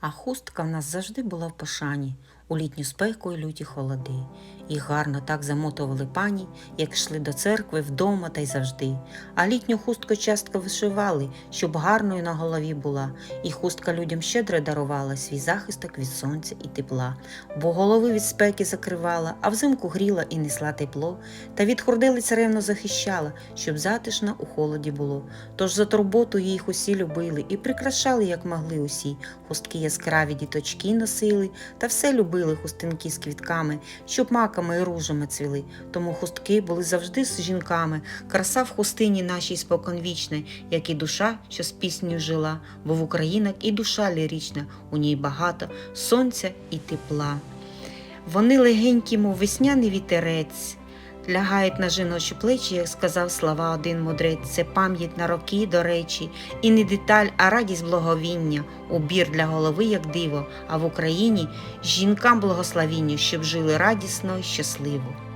А хустка в нас завжди була в пошані, у літню спеку і люті холоди. І гарно так замотували пані, як йшли до церкви вдома та й завжди. А літню хустку часто вишивали, щоб гарною на голові була. І хустка людям щедро дарувала свій захисток від сонця і тепла, бо голови від спеки закривала, а взимку гріла і несла тепло, та від хурдели царевно захищала, щоб затишно у холоді було. Тож за турботу їх усі любили і прикрашали, як могли усі. Хустки яскраві діточки носили, та все любили хустинки з квітками, щоб маками і ружами цвіли. Тому хустки були завжди з жінками. Краса в хустині нашій споконвічна, як і душа, що з піснею жила, бо в Українах і душа лірічна, у ній багато сонця і тепла. Вони легенькі, мов весняний вітерець. Лягають на жіночі плечі, як сказав слова один мудрець. Це пам'ять на роки, до речі, і не деталь, а радість благовіння, убір для голови, як диво. А в Україні жінкам благословіння, щоб жили радісно і щасливо.